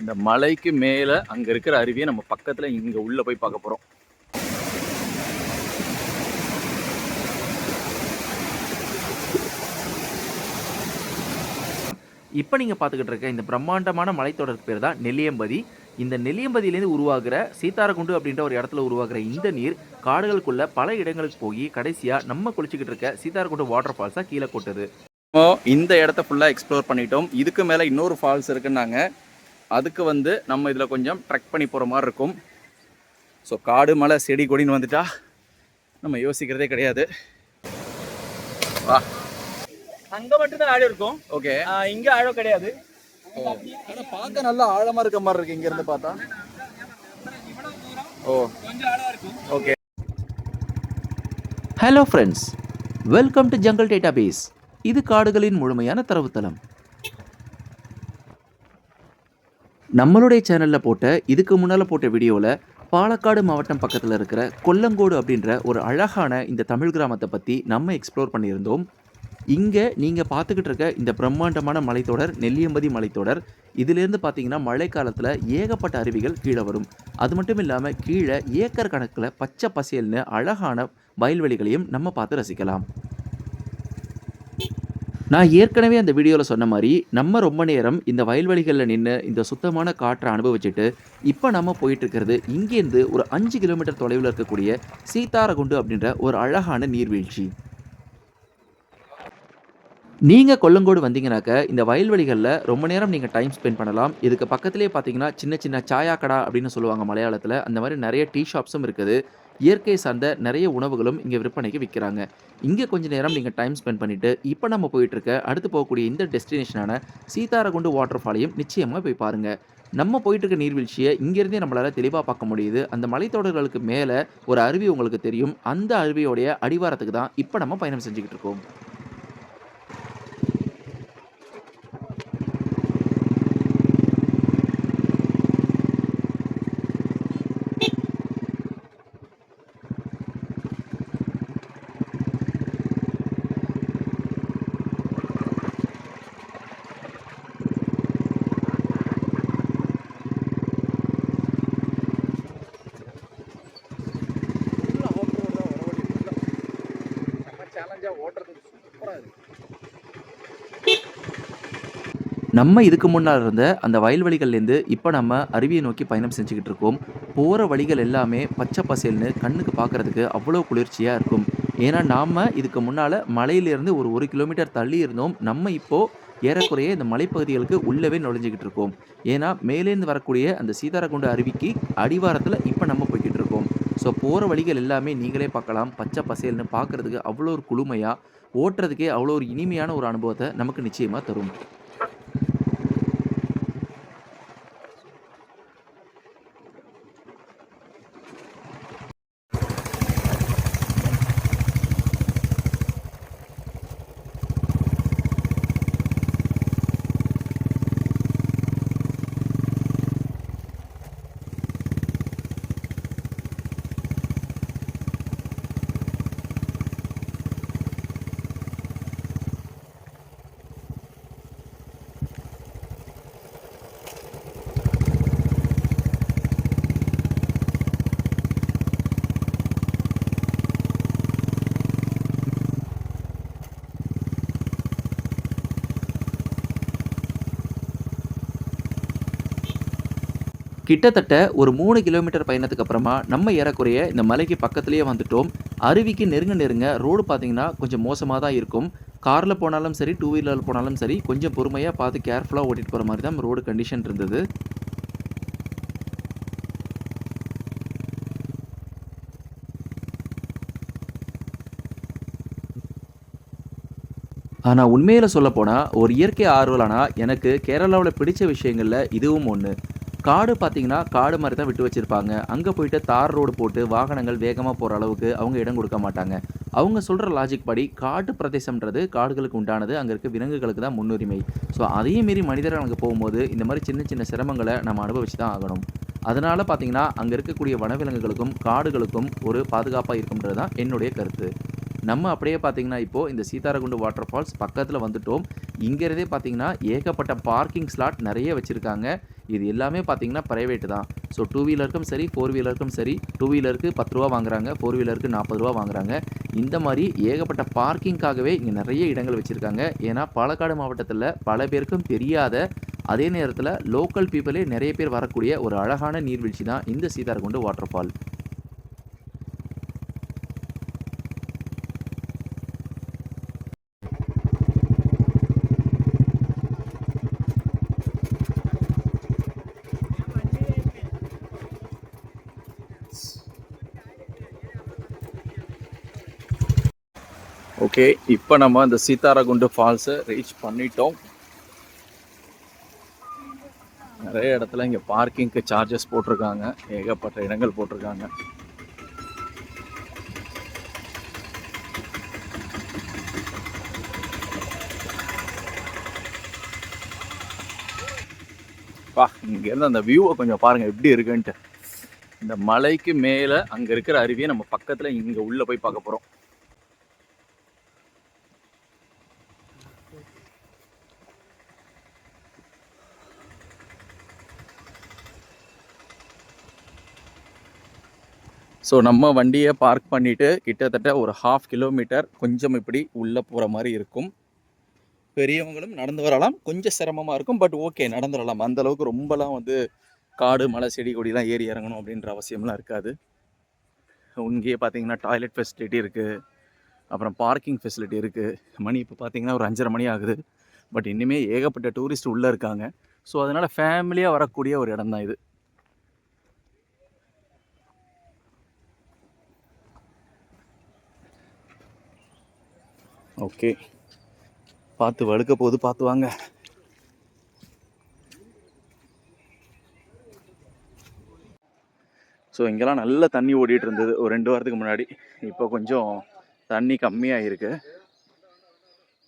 இந்த மலைக்கு மேலே அங்கே இருக்கிற அருவியை நம்ம பக்கத்தில் இங்கே உள்ளே போய் பார்க்க போகிறோம் இப்போ நீங்கள் பார்த்துக்கிட்டு இருக்க இந்த பிரம்மாண்டமான மலைத்தொடர் பேர் தான் நெல்லியம்பதி. இந்த நெல்லியம்பதியிலேருந்து உருவாகிற சீதாரகுண்டு அப்படின்ற ஒரு இடத்துல உருவாகிற இந்த நீர் காடுகளுக்குள்ள பல இடங்களுக்கு போய் கடைசியாக நம்ம குளிச்சுக்கிட்டு இருக்க சீதாரகுண்டு வாட்டர் ஃபால்ஸாக கீழே கொட்டுது. இந்த இடத்த ஃபுல்லாக எக்ஸ்ப்ளோர் பண்ணிட்டோம். இதுக்கு மேலே இன்னொரு ஃபால்ஸ் இருக்குன்னாங்க. அதுக்கு வந்து நம்ம இதில் கொஞ்சம் ட்ரெக் பண்ணி போகிற மாதிரி இருக்கும். ஸோ காடு மலை செடி கொடின்னு வந்துட்டா நம்ம யோசிக்கிறதே கிடையாது. வா. அங்க மட்டும் தான் ஆழம் இருக்கும். ஓகே இங்க ஆழம் கிடையாது. ஆனால் பார்க்க நல்லா ஆழமாக இருக்க மாதிரி இருக்கு இங்கேருந்து பார்த்தா. ஓ. Okay hello friends welcome to jungle database இது காடுகளின் முழுமையான தரவுத்தளம். நம்மளுடைய சேனலில் போட்ட இதுக்கு முன்னால் போட்ட வீடியோவில் பாலக்காடு மாவட்டம் பக்கத்தில் இருக்கிற கொல்லங்கோடு அப்படின்ற ஒரு அழகான இந்த தமிழ் கிராமத்தை பற்றி நம்ம எக்ஸ்ப்ளோர் பண்ணியிருந்தோம். இங்கே நீங்கள் பார்த்துக்கிட்டு இருக்க இந்த பிரம்மாண்டமான மலைத்தொடர் நெல்லியம்பதி மலைத்தொடர் இதிலேருந்து பார்த்தீங்கன்னா மழை காலத்தில் ஏகப்பட்ட அருவிகள் கீழே வரும். அது மட்டும் இல்லாமல் கீழே ஏக்கர் கணக்கில் பச்சை பசேல்னு அழகான வயல்வெளிகளையும் நம்ம பார்த்து ரசிக்கலாம். நான் ஏற்கனவே அந்த வீடியோவில் சொன்ன மாதிரி நம்ம ரொம்ப நேரம் இந்த வயல்வெளிகளில் நின்று இந்த சுத்தமான காற்றை அனுபவிச்சுட்டு இப்போ நம்ம போயிட்டுருக்கிறது இங்கேருந்து ஒரு அஞ்சு கிலோமீட்டர் தொலைவில் இருக்கக்கூடிய சீதாரகுண்டு அப்படின்ற ஒரு அழகான நீர்வீழ்ச்சி. நீங்கள் கொல்லங்கோடு வந்தீங்கனாக்க இந்த வயல்வெளிகளில் ரொம்ப நேரம் நீங்கள் டைம் ஸ்பெண்ட் பண்ணலாம். இதுக்கு பக்கத்துலேயே பார்த்தீங்கன்னா சின்ன சின்ன சாயா கடா அப்படின்னு சொல்லுவாங்க மலையாளத்தில். அந்த மாதிரி நிறைய டீ ஷாப்ஸும் இருக்குது. இயற்கை சார்ந்த நிறைய உணவுகளும் இங்கே விற்பனைக்கு விற்கிறாங்க. இங்கே கொஞ்ச நேரம் நீங்கள் டைம் ஸ்பெண்ட் பண்ணிவிட்டு இப்போ நம்ம போயிட்டுருக்க அடுத்து போகக்கூடிய இந்த டெஸ்டினேஷனான சீதாரகுண்டு வாட்டர் ஃபாலையும் நிச்சயமாக போய் பாருங்கள் நம்ம போயிட்டு இருக்க நீர்வீழ்ச்சியை இங்கேருந்தே நம்மளால் தெளிவாக பார்க்க முடியுது. அந்த மலைத்தொடர்களுக்கு மேலே ஒரு அருவி உங்களுக்கு தெரியும். அந்த அருவியோடைய அடிவாரத்துக்கு தான் இப்போ நம்ம பயணம் செஞ்சுக்கிட்டு இருக்கோம். நம்ம இதுக்கு முன்னால் இருந்த அந்த வயல்வெளிகள்லேருந்து இப்போ நம்ம அருவியை நோக்கி பயணம் செஞ்சுக்கிட்டு இருக்கோம். போகிற வழிகள் எல்லாமே பச்சை பசேல்னு கண்ணுக்கு பார்க்குறதுக்கு அவ்வளோ குளிர்ச்சியாக இருக்கும். ஏன்னா நாம் இதுக்கு முன்னால் மலையிலேருந்து ஒரு ஒரு கிலோமீட்டர் தள்ளி இருந்தோம். நம்ம இப்போது ஏறக்குறைய இந்த மலைப்பகுதிகளுக்கு உள்ளவே நுழைஞ்சிக்கிட்டு இருக்கோம். ஏன்னா மேலேருந்து வரக்கூடிய அந்த சீதாரகுண்டு அருவிக்கு அடிவாரத்தில் இப்போ நம்ம போய்கிட்டு இருக்கோம். ஸோ போகிற வழிகள் எல்லாமே நீங்களே பார்க்கலாம். பச்சை பசேல்னு பார்க்குறதுக்கு அவ்வளோ ஒரு குளுமையாக ஓட்டுறதுக்கே அவ்வளோ ஒரு இனிமையான ஒரு அனுபவத்தை நமக்கு நிச்சயமாக தரும். கிட்டத்தட்ட ஒரு மூணு கிலோமீட்டர் பயணத்துக்கு அப்புறமா நம்ம ஏறக்குறைய இந்த மலைக்கு பக்கத்துலேயே வந்துட்டோம். அருவிக்கு நெருங்க நெருங்க ரோடு பார்த்தீங்கன்னா கொஞ்சம் மோசமாக தான் இருக்கும். காரில் போனாலும் சரி டூ வீலரில் போனாலும் சரி கொஞ்சம் பொறுமையாக பார்த்து கேர்ஃபுல்லாக ஓட்டிகிட்டு போகிற மாதிரி தான் ரோடு கண்டிஷன் இருந்தது. ஆனால் உண்மையில் சொல்லப்போனால் ஒரு இயற்கை ஆர்வலானா எனக்கு கேரளாவில் பிடிச்ச விஷயங்களில் இதுவும் ஒன்று காடு பார்த்தீங்கன்னா காடு மாதிரி தான் விட்டு வச்சுருப்பாங்க. அங்கே போயிட்டு தார் ரோடு போட்டு வாகனங்கள் வேகமாக போகிற அளவுக்கு அவங்க இடம் கொடுக்க மாட்டாங்க. அவங்க சொல்கிற லாஜிக் படி காட்டு பிரதேசம்ன்றது காடுகளுக்கு உண்டானது அங்கே இருக்க விலங்குகளுக்கு தான் முன்னுரிமை. ஸோ அதையும் மீறி மனிதர்கள் அங்கே போகும்போது இந்த மாதிரி சின்ன சின்ன சிரமங்களை நம்ம அனுபவிச்சு தான் ஆகணும். அதனால் பார்த்தீங்கன்னா அங்கே இருக்கக்கூடிய வனவிலங்குகளுக்கும் காடுகளுக்கும் ஒரு பாதுகாப்பாக இருக்குன்றது தான் என்னுடைய கருத்து. நம்ம அப்படியே பார்த்தீங்கன்னா இப்போது இந்த சீதாரகுண்டு வாட்டர் ஃபால்ஸ் பக்கத்தில் வந்துட்டோம். இங்கிறதே பார்த்தீங்கன்னா ஏகப்பட்ட பார்க்கிங் ஸ்லாட் நிறைய வச்சுருக்காங்க. இது எல்லாமே பார்த்தீங்கன்னா ப்ரைவேட்டு தான். ஸோ டூ வீலருக்கும் சரி ஃபோர் வீலருக்கும் சரி டூ வீலருக்கு பத்து ரூபா வாங்குறாங்க ஃபோர் வீலருக்கு நாற்பது ரூபா வாங்குறாங்க. இந்த மாதிரி ஏகப்பட்ட பார்க்கிங்காகவே இங்கே நிறைய இடங்கள் வச்சுருக்காங்க. ஏன்னா பாலக்காடு மாவட்டத்தில் பல பேருக்கும் தெரியாத அதே நேரத்தில் லோக்கல் பீப்புளே நிறைய பேர் வரக்கூடிய ஒரு அழகான நீர்வீழ்ச்சி தான் இந்த சீதாரகுண்டு வாட்டர் ஃபால் ஓகே இப்போ நம்ம இந்த சீதாராகுண்டு ஃபால்ஸை ரீச் பண்ணிட்டோம். நிறைய இடத்துல இங்கே பார்க்கிங்க்கு சார்ஜஸ் போட்டிருக்காங்க. ஏகப்பட்ட இடங்கள் போட்டிருக்காங்க. பா இங்கேருந்து அந்த வியூவை கொஞ்சம் பாருங்கள் எப்படி இருக்குன்ட்டு. இந்த மலைக்கு மேலே அங்கே இருக்கிற அருவியை நம்ம பக்கத்தில் இங்கே உள்ளே போய் பார்க்க போகிறோம் ஸோ நம்ம வண்டியை பார்க் பண்ணிவிட்டு கிட்டத்தட்ட ஒரு ஹாஃப் கிலோமீட்டர் கொஞ்சம் இப்படி உள்ளே போகிற மாதிரி இருக்கும். பெரியவங்களும் நடந்து வரலாம். கொஞ்சம் சிரமமாக இருக்கும். பட் ஓகே நடந்து வரலாம். அந்தளவுக்கு ரொம்பலாம் வந்து காடு மலை செடி கொடிலாம் ஏறி இறங்கணும் அப்படின்ற அவசியம்லாம் இருக்காது. இங்கேயே பார்த்தீங்கன்னா டாய்லெட் ஃபெசிலிட்டி இருக்குது அப்புறம் பார்க்கிங் ஃபெசிலிட்டி இருக்குது மணி இப்போ பார்த்தீங்கன்னா ஒரு அஞ்சரை மணி ஆகுது. பட் இன்னுமே ஏகப்பட்ட டூரிஸ்ட் உள்ளே இருக்காங்க. ஸோ அதனால் ஃபேமிலியாக வரக்கூடிய ஒரு இடம் தான் இது. ஓகே. பார்த்து வழுக்க போது பார்த்து வாங்க. ஸோ இங்கெல்லாம் நல்ல தண்ணி ஓடிட்டு இருந்தது. ஒரு ரெண்டு வாரத்துக்கு முன்னாடி. இப்போ கொஞ்சம் தண்ணி கம்மியாக இருக்கு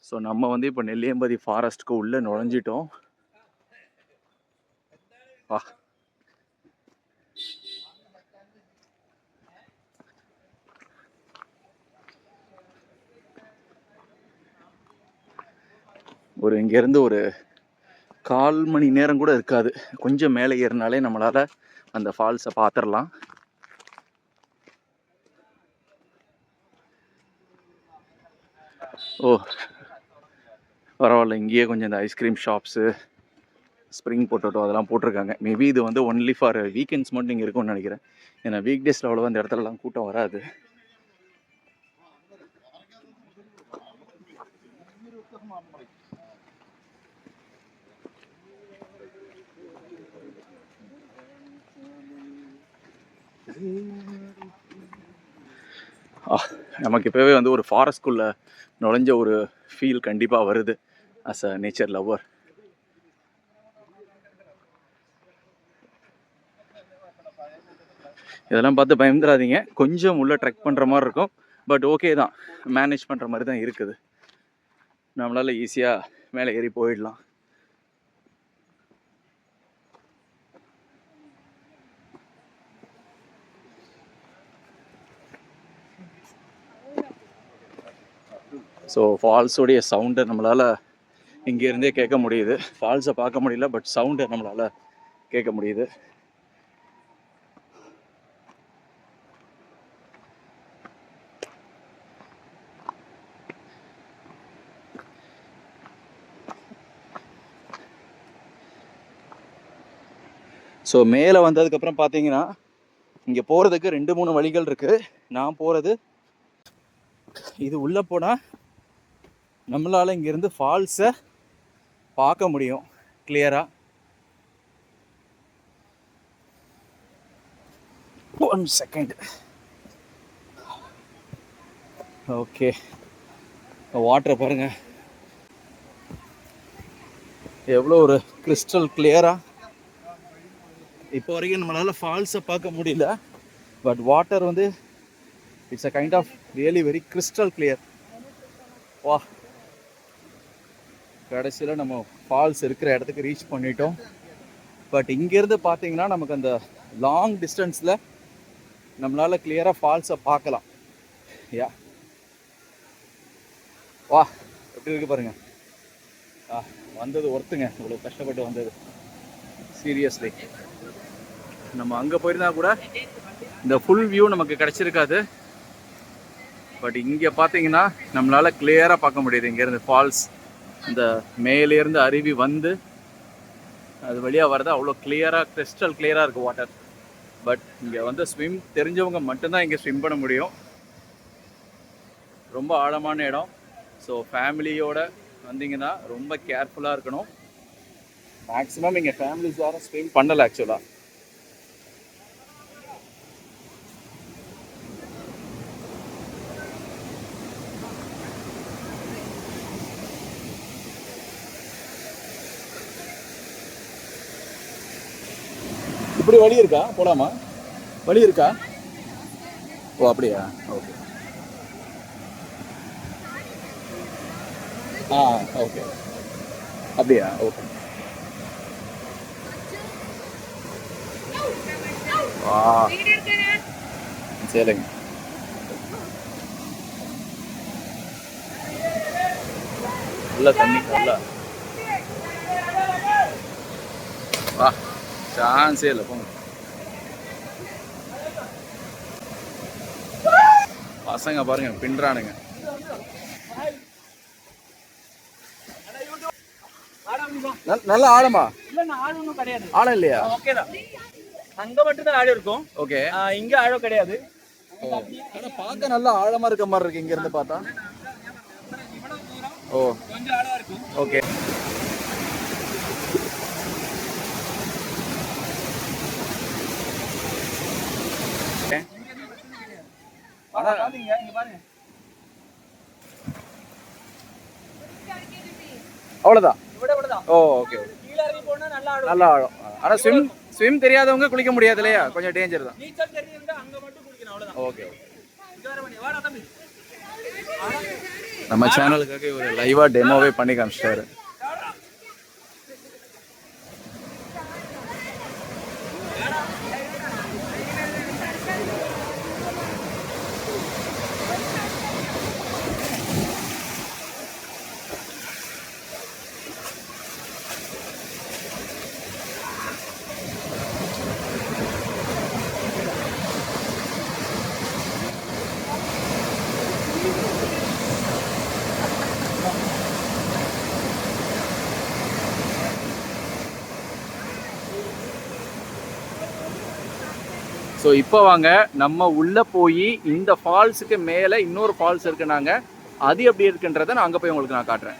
ஸோ நம்ம வந்து இப்போ நெல்லியம்பதி ஃபாரஸ்ட்டுக்கு உள்ளே நுழைஞ்சிட்டோம். வா. ஒரு இங்கேருந்து ஒரு கால் மணி நேரம் கூட இருக்காது. கொஞ்சம் மேலே ஏறினாலே நம்மளால் அந்த ஃபால்ஸை பார்த்துடலாம். ஓ பரவாயில்ல. இங்கேயே கொஞ்சம் இந்த ஐஸ்கிரீம் ஷாப்ஸு ஸ்ப்ரிங் பொட்டோட்டோ அதெல்லாம் போட்டிருக்காங்க. மேபி இது வந்து ஒன்லி ஃபார் வீக்கெண்ட்ஸ் மட்டும் இங்கே இருக்கும்னு நினைக்கிறேன். ஏன்னா வீக் டேஸில் அவ்வளோவா அந்த இடத்துலலாம் கூட்டம் வராது. நமக்கு இப்போவே வந்து ஒரு ஃபாரஸ்ட்குள்ளே நுழைஞ்ச ஒரு ஃபீல் கண்டிப்பாக வருது அஸ் அ நேச்சர் லவ்வர் இதெல்லாம் பார்த்து பயந்துடாதீங்க கொஞ்சம் உள்ள ட்ரெக் பண்ணுற மாதிரி இருக்கும். பட் ஓகே தான். மேனேஜ் பண்ணுற மாதிரி தான் இருக்குது. நம்மளால் ஈஸியாக மேலே ஏறி போயிடலாம். ஸோ ஃபால்ஸோடைய சவுண்டை நம்மளால் இங்கேருந்தே கேட்க முடியுது. ஃபால்ஸை பார்க்க முடியல பட் சவுண்டை நம்மளால் கேட்க முடியுது. ஸோ மேலே வந்ததுக்கப்புறம் பார்த்தீங்கன்னா இங்கே போகிறதுக்கு ரெண்டு மூணு வழிகள் இருக்குது நான் போகிறது இது உள்ளே போனால் நம்மளால் இங்கேருந்து ஃபால்ஸை பார்க்க முடியும். கிளியராக ஒன் செகண்ட் ஓகே வாட்டரை பாருங்க. எவ்வளோ ஒரு கிறிஸ்டல் கிளியராக இப்போ வரைக்கும் நம்மளால் ஃபால்ஸை பார்க்க முடியல. பட் வாட்டர் வந்து it's a kind of really very crystal clear வா. கடைசியில் நம்ம ஃபால்ஸ் இருக்கிற இடத்துக்கு ரீச் பண்ணிட்டோம். பட் இங்கேருந்து பார்த்தீங்கன்னா நமக்கு அந்த லாங் டிஸ்டன்ஸில் நம்மளால் கிளியராக ஃபால்ஸை பார்க்கலாம். யா வா எப்படி இருக்கு பாருங்க. ஆ வந்தது ஒருத்துங்க. இவ்வளோ கஷ்டப்பட்டு வந்தது. சீரியஸ்லி நம்ம அங்கே போயிருந்தா கூட இந்த ஃபுல் வியூ நமக்கு கிடைச்சிருக்காது. பட் இங்கே பார்த்தீங்கன்னா நம்மளால் கிளியராக பார்க்க முடியுது இங்கேருந்து ஃபால்ஸ் இந்த மேலேருந்து அருவி வந்து அது வழியாக வர்றது அவ்வளோ கிளியராக கிறிஸ்டல் கிளியராக இருக்குது வாட்டர் பட் இங்கே வந்து ஸ்விம் தெரிஞ்சவங்க மட்டும்தான் இங்கே ஸ்விம் பண்ண முடியும். ரொம்ப ஆழமான இடம். ஸோ ஃபேமிலியோட வந்தீங்கன்னா ரொம்ப கேர்ஃபுல்லாக இருக்கணும். மேக்ஸிமம் இங்கே ஃபேமிலிஸ் யாரும் ஸ்விம் பண்ணலை ஆக்சுவலாக இப்படி வழி இருக்கா? போகலாமா வழி இருக்கா? ஓ அப்படியா? ஓகே. ஆ ஓகே. அப்படியா? ஓகே. ஆ சரிங்க நல்லா தண்ணி நல்ல. வா. சான்ஸே இல்லை போங்க பசங்க பாருங்க பின்றானுங்க. நல்- நல்ல ஆழமா ஆழம் இல்லையா? அங்க மட்டும் தான் ஆழம் இருக்கும் ஓகே. இங்க ஆழம் கிடையாது ஆனா பார்க்க நல்லா ஆழமா இருக்க மாதிரி இருக்கு இங்க இருந்து பார்த்தா. ஓ. ஓகே. ஆனா பாத்தீங்க இங்க பாருங்க அவ்வளவுதான். ஓ ஓகே நல்லா ஆனா ஸ்விம் ஸ்விம் தெரியாதவங்க குளிக்க முடியாது இல்லையா? கொஞ்சம் டேஞ்சர் தான். ஓகே நம்ம சேனலுக்காக ஒரு லைவா டெமோவே பண்ணி காமிச்சிட்டாரு. ஸோ இப்போ வாங்க நம்ம உள்ளே போய் இந்த ஃபால்ஸுக்கு மேலே இன்னொரு ஃபால்ஸ் இருக்குனாங்க அது எப்படி இருக்குன்றதை நான் அங்கே போய் உங்களுக்கு நான் காட்டுறேன்.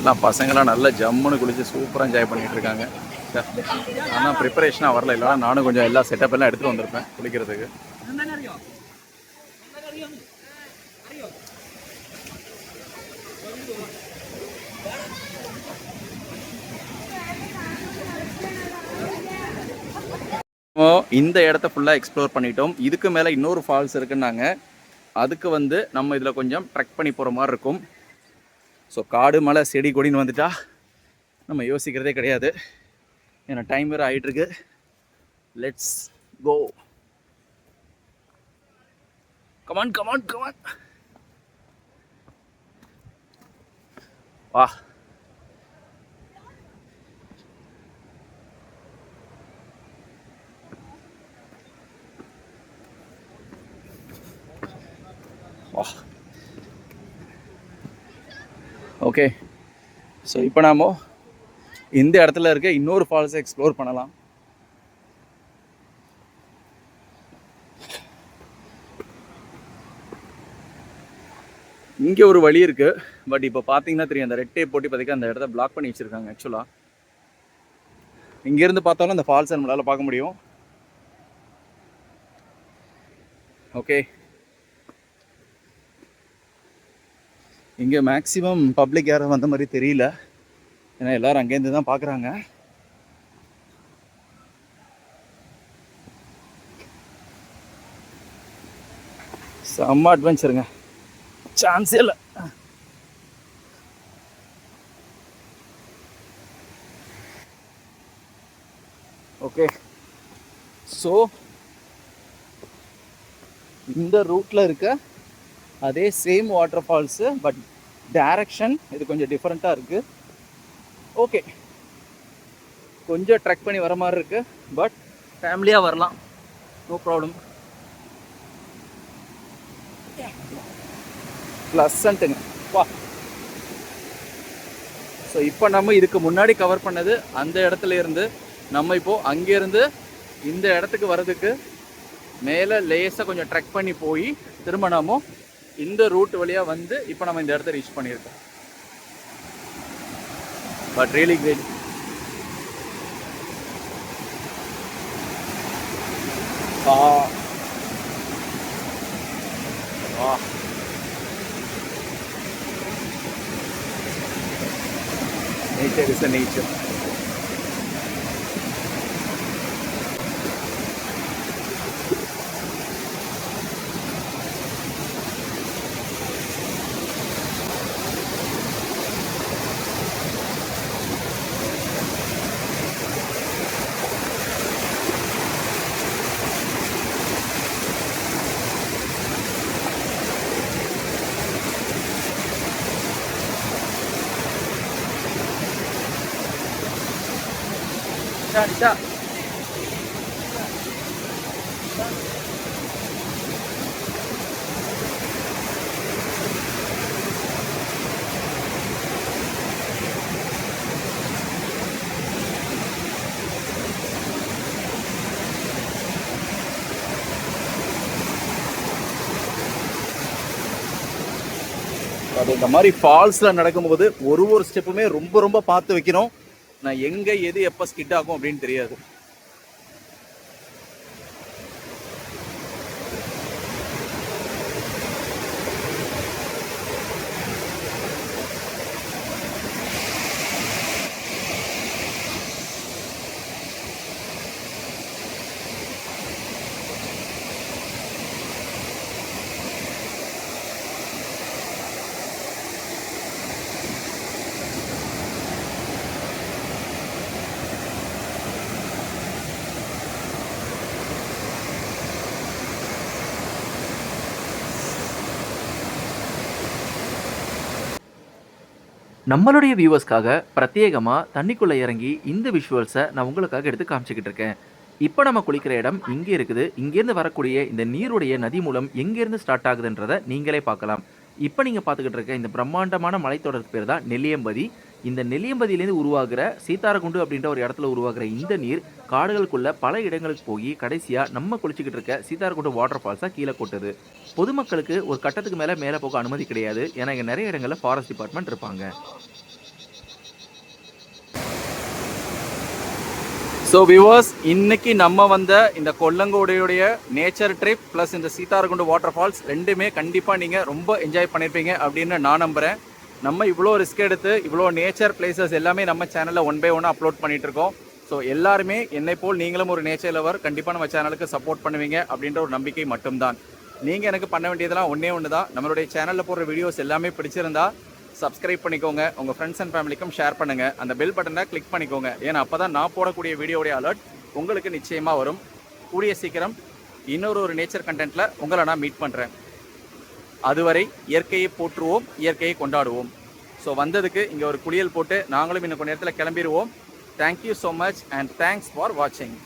எல்லாம் பசங்களாம் நல்லா ஜம்முன்னு குளிச்சு சூப்பராக என்ஜாய் பண்ணிகிட்டு இருக்காங்க. ஆனால் ப்ரிப்பரேஷனாக வரல. இல்லைனா நானும் கொஞ்சம் எல்லா செட்டப் எல்லாம் எடுத்துகிட்டு வந்திருப்பேன் குளிக்கிறதுக்கு. இந்த இடத்த ஃபுல்லாக எக்ஸ்ப்ளோர் பண்ணிட்டோம். இதுக்கு மேலே இன்னொரு ஃபால்ஸ் இருக்குன்னாங்க. அதுக்கு வந்து நம்ம இதில் கொஞ்சம் ட்ரெக் பண்ணி போகிற மாதிரி இருக்கும். ஸோ காடு மலை செடி கொடின்னு வந்துட்டால் நம்ம யோசிக்கிறதே கிடையாது. ஏன்னா டைம் வேறு ஆகிட்டுருக்கு let's go come on come on come on வா. ஓகே ஸோ இப்போ நாம் இந்த இடத்துல இருக்க இன்னொரு ஃபால்ஸை எக்ஸ்ப்ளோர் பண்ணலாம். இங்கே ஒரு வழி இருக்குது பட் இப்போ பார்த்தீங்கன்னா தெரியும் அந்த ரெட்டை போட்டி பார்த்தீங்கன்னா அந்த இடத்த பிளாக் பண்ணி வச்சுருக்காங்க ஆக்சுவலாக இங்கேருந்து பார்த்தாலும் அந்த ஃபால்ஸை நம்மளால் பார்க்க முடியும். ஓகே இங்கே மேக்ஸிமம் பப்ளிக் யாரும் வந்த மாதிரி தெரியல. ஏன்னா எல்லாரும் அங்கேருந்து தான் பார்க்குறாங்க. செம்ம அட்வென்ச்சருங்க சான்ஸே இல்லை. ஓகே ஸோ இந்த ரூட்டில் இருக்க அதே same water falls but direction இது கொஞ்சம் டிஃப்ரெண்ட்டாக இருக்குது ஓகே கொஞ்சம் ட்ரெக் பண்ணி வர மாதிரி இருக்குது பட் ஃபேமிலியாக வரலாம். நோ ப்ராப்ளம் ப்ளஸ்ன்ட்டுங்க வா. ஸோ இப்போ நம்ம இதுக்கு முன்னாடி கவர் பண்ணது அந்த இடத்துல இருந்து நம்ம இப்போது அங்கேருந்து இந்த இடத்துக்கு வர்றதுக்கு மேலே லேசாக கொஞ்சம் ட்ரெக் பண்ணி போய் திரும்ப நாமும் இந்த ரூட் வழியாக வந்து இப்போ நம்ம இந்த இடத்த ரீச் பண்ணியிருக்கோம். பட் ரியலி கிரேட் ஆ. ஆ. Nature is a. Nisha Nisha அது இந்த மாதிரி ஃபால்ஸில் நடக்கும்போது ஒரு ஒரு ஸ்டெப்புமே ரொம்ப ரொம்ப பார்த்து வைக்கணும். நான் எங்கே எது எப்போ ஸ்கிட் ஆகும் அப்படின்னு தெரியாது. நம்மளுடைய வியூவர்ஸ்க்காக பிரத்யேகமாக தண்ணிக்குள்ளே இறங்கி இந்த விஷுவல்ஸை நான் உங்களுக்காக எடுத்து காமிச்சிக்கிட்டு இருக்கேன். இப்போ நம்ம குளிக்கிற இடம் இங்கே இருக்குது. இங்கேருந்து வரக்கூடிய இந்த நீருடைய நதி மூலம் எங்கேருந்து ஸ்டார்ட் ஆகுதுன்றதை நீங்களே பார்க்கலாம். இப்போ நீங்கள் பார்த்துக்கிட்டு இருக்க இந்த பிரம்மாண்டமான மலைத்தொடருக்கு பேர் தான் நெல்லியம்பதி. இந்த நெல்லியம்பதியிலேருந்து உருவாகிற சீத்தாரகுண்டு அப்படின்ற ஒரு இடத்துல உருவாகிற இந்த நீர் காடுகளுக்குள்ள பல இடங்களுக்கு போய் கடைசியாக நம்ம குளிச்சுக்கிட்டு இருக்க சீத்தாரகுண்டு வாட்டர் ஃபால்ஸாக கீழே கொட்டுது. பொதுமக்களுக்கு ஒரு கட்டத்துக்கு மேலே மேலே போக அனுமதி கிடையாது. ஏன்னா இங்கே நிறைய இடங்களில் ஃபாரஸ்ட் டிபார்ட்மெண்ட் இருப்பாங்க. ஸோ விவர்ஸ் இன்னைக்கு நம்ம வந்த இந்த கொல்லங்கோடையுடைய நேச்சர் ட்ரிப் ப்ளஸ் இந்த சீதாரகுண்டு வாட்டர் ஃபால்ஸ் ரெண்டுமே கண்டிப்பாக நீங்கள் ரொம்ப என்ஜாய் பண்ணியிருப்பீங்க அப்படின்னு நான் நம்புகிறேன் நம்ம இவ்வளோ ரிஸ்க் எடுத்து இவ்வளோ நேச்சர் பிளேசஸ் எல்லாமே நம்ம சேனலில் ஒன் பை ஒன்னாக அப்லோட் பண்ணிகிட்ருக்கோம் இருக்கோம் ஸோ எல்லாருமே என்னை போல் நீங்களும் ஒரு நேச்சர் லவர் கண்டிப்பாக நம்ம சேனலுக்கு சப்போர்ட் பண்ணுவீங்க அப்படின்ற ஒரு நம்பிக்கை மட்டும்தான். நீங்கள் எனக்கு பண்ண வேண்டியதெல்லாம் ஒன்றே ஒன்று தான் நம்மளுடைய சேனலில் போடுற வீடியோஸ் எல்லாமே பிடிச்சிருந்தா சப்ஸ்கிரைப் பண்ணிக்கோங்க. உங்கள் ஃப்ரெண்ட்ஸ் அண்ட் ஃபேமிலிக்கும் ஷேர் பண்ணுங்கள் அந்த பெல் பட்டனை கிளிக் பண்ணிக்கோங்க. ஏன்னா அப்போ தான் நான் போடக்கூடிய வீடியோடைய அலர்ட் உங்களுக்கு நிச்சயமாக வரும். கூடிய சீக்கிரம் இன்னொரு ஒரு நேச்சர் கண்டென்ட்டில் உங்களை நான் மீட் பண்ணுறேன் அதுவரை இயற்கையை போற்றுவோம் இயற்கையை கொண்டாடுவோம். ஸோ வந்ததுக்கு இங்கே ஒரு குளியல் போட்டு நாங்களும் இன்னும் கொஞ்ச நேரத்தில் கிளம்பிடுவோம் thank you so much and thanks for வாட்சிங்